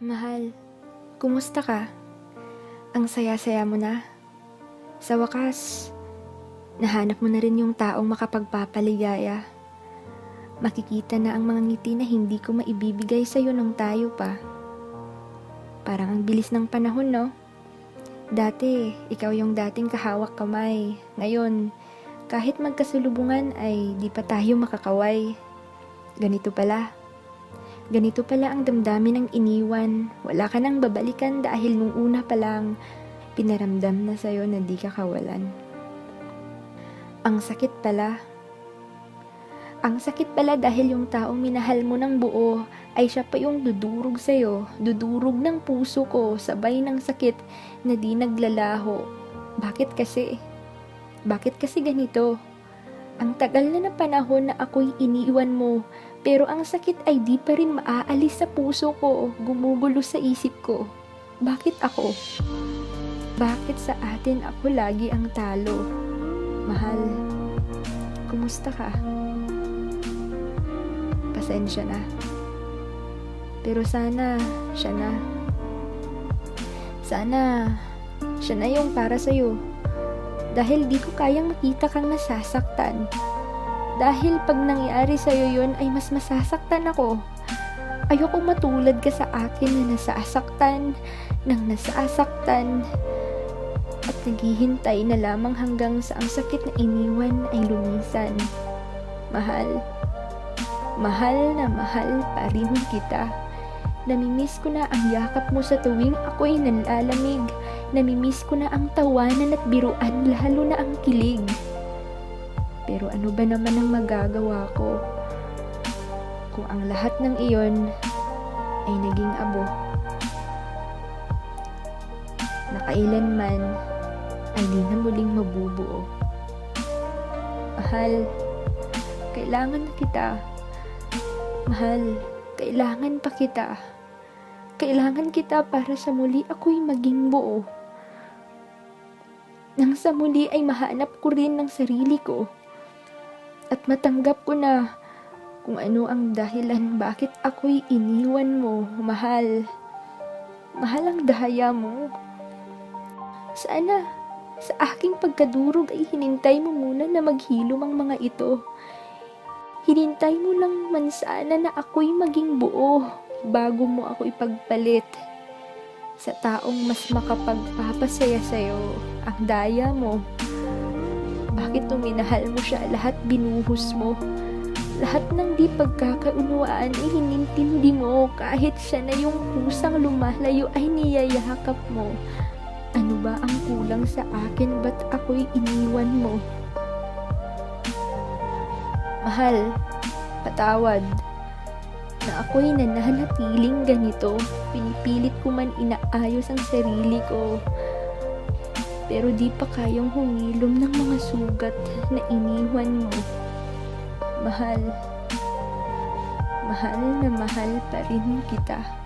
Mahal, kumusta ka? Ang saya-saya mo na. Sa wakas, nahanap mo na rin yung taong makapagpapaligaya. Makikita na ang mga ngiti na hindi ko maibibigay sa'yo nung tayo pa. Parang ang bilis ng panahon, no? Dati, ikaw yung dating kahawak kamay. Ngayon, kahit magkasalubungan ay di pa tayo makakaway. Ganito pala. Ganito pala ang damdamin ng iniwan. Wala ka nang babalikan dahil nung una pa lang, pinaramdam na sa'yo na di ka kawalan. Ang sakit pala. Ang sakit pala dahil yung taong minahal mo ng buo ay siya pa yung dudurog sa'yo, dudurog ng puso ko, sabay ng sakit na di naglalaho. Bakit kasi? Bakit kasi ganito? Ang tagal na na panahon na ako'y iniiwan mo, pero ang sakit ay di pa rin maaalis sa puso ko, gumugulo sa isip ko. Bakit ako? Bakit sa atin ako lagi ang talo? Mahal, kumusta ka? Pasensya na. Pero sana, siya na. Sana, siya na yung para sa'yo. Dahil di ko kayang makita kang nasasaktan. Dahil pag nangyari sa'yo yun ay mas masasaktan ako. Ayoko matulad ka sa akin na nasasaktan, nang nasasaktan, at naghihintay na lamang hanggang sa ang sakit na iniwan ay lumisan. Mahal, mahal na mahal pa rin kita. Namimiss ko na ang yakap mo sa tuwing ako'y nalalamig. Namimiss ko na ang tawanan at biruan, lalo na ang kilig. Ano ba naman ang magagawa ko? Kung ang lahat ng iyon ay naging abo. Na kailanman ay di na muling mabubuo. Mahal, kailangan kita. Mahal, kailangan pa kita. Kailangan kita para sa muli ako'y maging buo. Nang sa muli ay mahanap ko rin ng sarili ko. At matanggap ko na kung ano ang dahilan bakit ako'y iniwan mo, mahal. Mahal ang dahaya mo. Sana, sa aking pagkadurog ay hinintay mo muna na maghilom ang mga ito. Hinintay mo lang man sana na ako'y maging buo bago mo ako ipagpalit sa taong mas makapagpapasaya sa'yo ang daya mo. Bakit nung minahal mo siya, lahat binuhos mo? Lahat ng di pagkakaunawaan ay hinintindi mo kahit siya na yung kusang lumalayo ay niyayakap mo. Ano ba ang kulang sa akin? Ba't ako'y iniwan mo? Mahal, patawad na ako'y nananatiling ganito. Pinipilit ko man inaayos ang sarili ko. Pero di pa kayang humilom ng mga sugat na iniwan mo. Mahal, mahal na mahal pa rin kita.